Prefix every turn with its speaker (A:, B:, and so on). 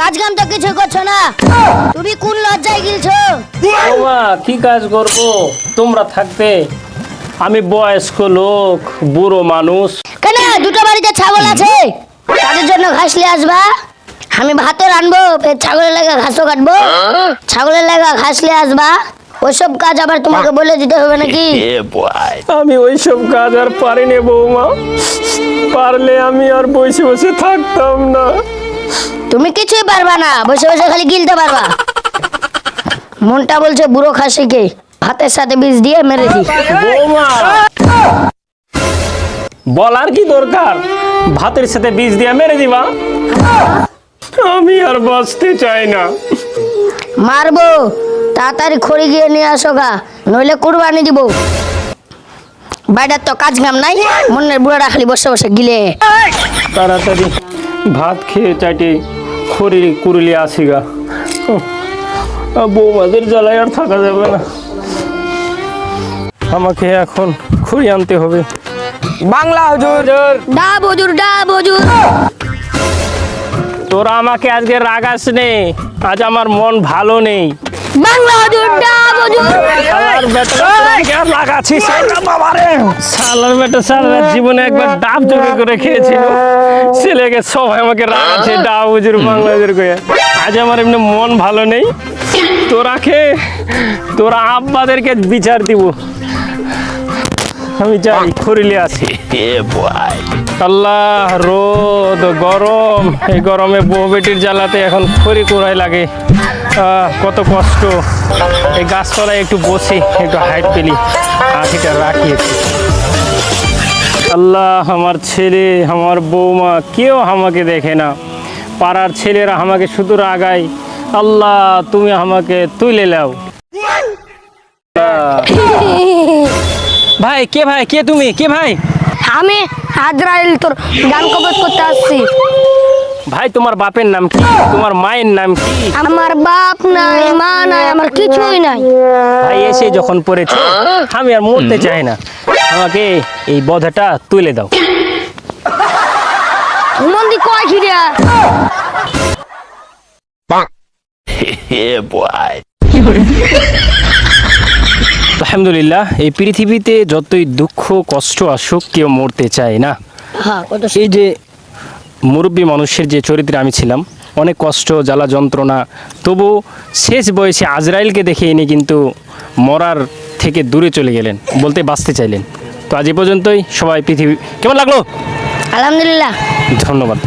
A: কাজ কাম তো কিছু করছ না? তুমি কোন লজ্জায় গিলছো?
B: ওমা কি কাজ করব? তোমরা থাকতে আমি বয়স্ক লোক বুড়ো মানুষ।
A: কেন? দুটো বাড়িতে ছাগল আছে। তাদের জন্য ঘাস নিয়ে আসবা? আমি ভাতও রানবো ফের ছাগলের লাগা ঘাসও কাটবো। ছাগলের লাগা ঘাস নিয়ে আসবা। ওইসব কাজ আবার তোমাকে বলে দিতে হবে নাকি?
B: আমি ওইসব কাজ আর পারিনি বৌমা। পারলে আমি আর বসে বসে থাকতাম না।
A: তুমি কিছুই পারবা না বসে বসে খালি গিলতে পারবা। মনটা বলছে বুড়ো খাসিকে ভাতের সাথে বীজ দিয়ে মেরে দি
B: বলার কি দরকার? ভাতের সাথে বীজ দিয়ে মেরে দিবা? আমি আর বাঁচতে চাই না।
A: মারবো তাড়াতাড়ি খড়ি গিয়ে নিয়ে আসো গা নইলে কুরবানি দিব। বাইরের তো কাজ কাম নাই মনের বুড়াটা খালি বসে বসে গিলে।
B: তাড়াতাড়ি ভাত খেয়ে চাইটে। খড়ি কুড়িলে আছি গা। বৌমাদের জ্বালায় আর থাকা যাবে না। আমাকে এখন খড়ি আনতে হবে।
C: বাংলা হুজুর।
A: ডা বজুর ডা বজুর।
B: তোরা আমাকে আজকে রাগাস নে আজ আমার মন ভালো নেই।
A: হজুর
B: শালার বেটা সারা জীবনে একবার ডাব জমি করে খেয়েছিল। ছেলেকে সবাই আমাকে রাগাচ্ছে ডাব উজুর বাংলা উজুর করে। আজ আমার এমনি মন ভালো নেই। তোরা খে তোরা আব্বাদেরকে বিচার দিব। আমি যাই খরিলে আসি আল্লাহ রোদ গরম। এই গরমে বউ বেটির জ্বালাতে এখন খড়ি কোড়াই লাগে। কত কষ্ট। এই গাছতলায় একটু বসি, একটু হাইট পেলি। আখিটা রাখি। আল্লাহ, আমার ছেলে, আমার বৌমা, কেউ আমাকে দেখে না। পাড়ার ছেলেরা আমাকে শুধু রাগায়। আল্লাহ, তুমি আমাকে তুলে নাও। ভাই, কে ভাই, কে তুমি? কে ভাই?
A: আমি আজরাইল, তোর গান কবজ করতে আসছি।
B: ভাই তোমার বাপের নাম কি? তোমার মায়ের নাম কি?
A: আমার বাপ নাই মা নাই আমার কিছুই নাই।
B: ভাই এসে যখন পড়েছে আমি আর মরতে চাই না। আমাকে এই বধাটা তুলে দাও।
A: মন্দি কয় খিরিয়া
B: আলহামদুলিল্লাহ এই পৃথিবীতে যতই দুঃখ কষ্ট আসুক কেউ মরতে চায় না।
A: হ্যাঁ
B: এই যে মুরব্বী মানুষের যে চরিত্রে আমি ছিলাম অনেক কষ্ট জ্বালা যন্ত্রণা তবু শেষ বয়সে আজরাইলকে দেখে ইনি কিন্তু মরার থেকে দূরে চলে গেলেন বলতে বাঁচতে চাইলেন। তো আজ এ পর্যন্তই সবাই পৃথিবী কেমন লাগল?
A: আলহামদুলিল্লাহ।
B: ধন্যবাদ।